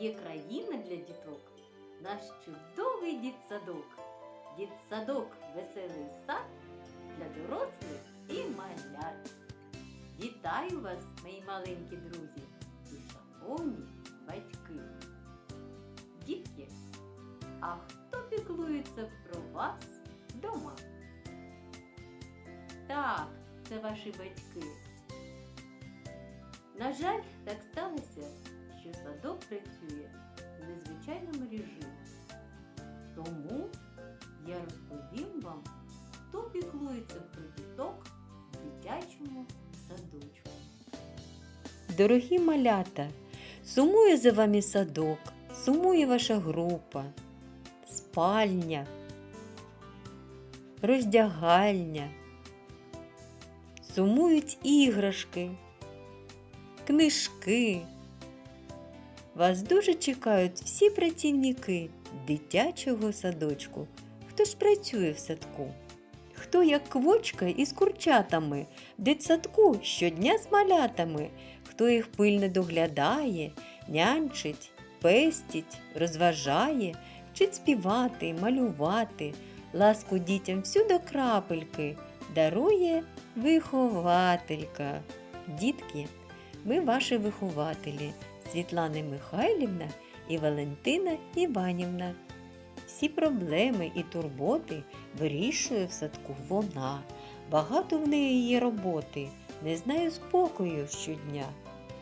є країна для діток, наш чудовий дітсадок. Дітсадок веселий сад для дорослих і малят. Вітаю вас, мої маленькі друзі і шановні батьки. Дітки, а хто піклується про вас вдома? Так, це ваші батьки. На жаль, так сталося, що садок працює в незвичайному режимі. Тому я розповім вам, хто піклується про діток в дитячому садочку. Дорогі малята, сумує за вами садок, сумує ваша група, спальня, роздягальня, сумують іграшки, книжки. Вас дуже чекають всі працівники дитячого садочку. Хто ж працює в садку? Хто як квочка із курчатами в дитсадку щодня з малятами, хто їх пильно доглядає, нянчить, пестить, розважає, вчить співати, малювати, ласку дітям всю до крапельки дарує вихователька. Дітки, ми ваші вихователі Світлана Михайлівна і Валентина Іванівна. Всі проблеми і турботи вирішує в садку вона. Багато в неї є роботи, не знає спокою щодня.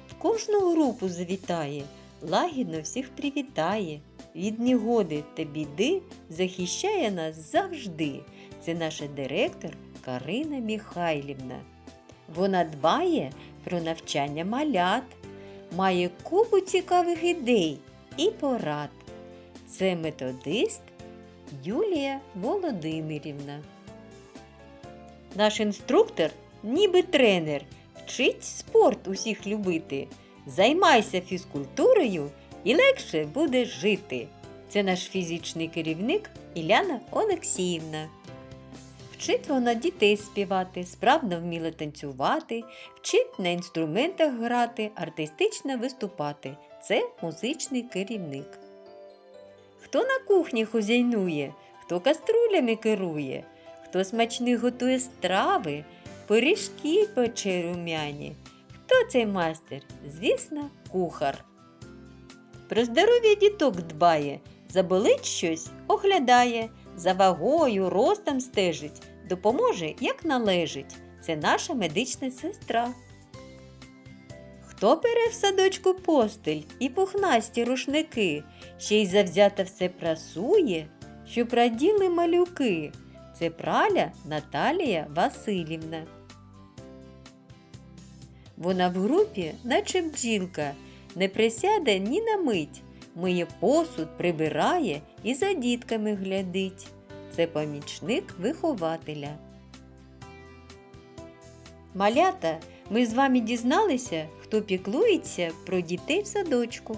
В кожну групу завітає, лагідно всіх привітає. Від негоди та біди захищає нас завжди. Це наша директор Карина Михайлівна. Вона дбає про навчання малят, має купу цікавих ідей і порад. Це методист Юлія Володимирівна. Наш інструктор, ніби тренер, вчить спорт усіх любити. Займайся фізкультурою і легше буде жити. Це наш фізичний керівник Іляна Олексіївна. Вчить вона дітей співати, справно вміла танцювати, вчить на інструментах грати, артистично виступати. Це музичний керівник. Хто на кухні хозяйнує, хто каструлями керує, хто смачні готує страви, пиріжки пече румяні. Хто цей майстер? Звісно, кухар. Про здоров'я діток дбає, заболить щось, оглядає, за вагою, ростом стежить, допоможе, як належить. Це наша медична сестра. Хто бере в садочку постель і пухнасті рушники, ще й завзято все прасує, що праділи малюки. Це праля Наталія Васильівна. Вона в групі, наче бджілка, не присяде ні на мить, миє посуд, прибирає і за дітками глядить. Це помічник вихователя. Малята, ми з вами дізналися, хто піклується про дітей в садочку.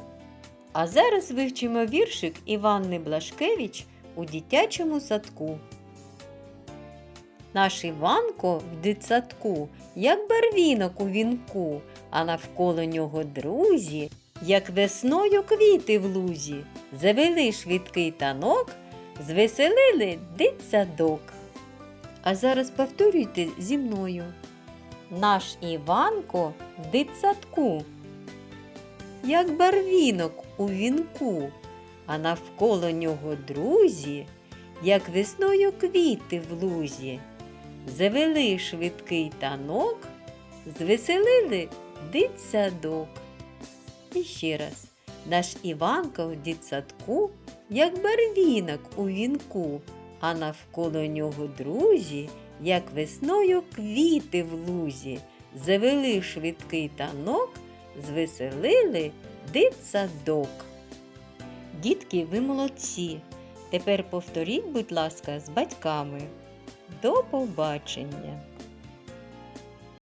А зараз вивчимо віршик Іванни Блашкевич у дитячому садку. Наш Іванко в дитсадку, як барвінок у вінку, а навколо нього друзі, як весною квіти в лузі, завели швидкий танок, звеселили дитсадок. А зараз повторюйте зі мною. Наш Іванко в дитсадку, як барвінок у вінку, а навколо нього друзі, як весною квіти в лузі. Завели швидкий танок, звеселили дитсадок. І ще раз, наш Іванко в дитсадку, як барвінок у вінку, а навколо нього друзі, як весною квіти в лузі. Завели швидкий танок, звеселили дитсадок. Дітки, ви молодці. Тепер повторіть, будь ласка, з батьками. До побачення!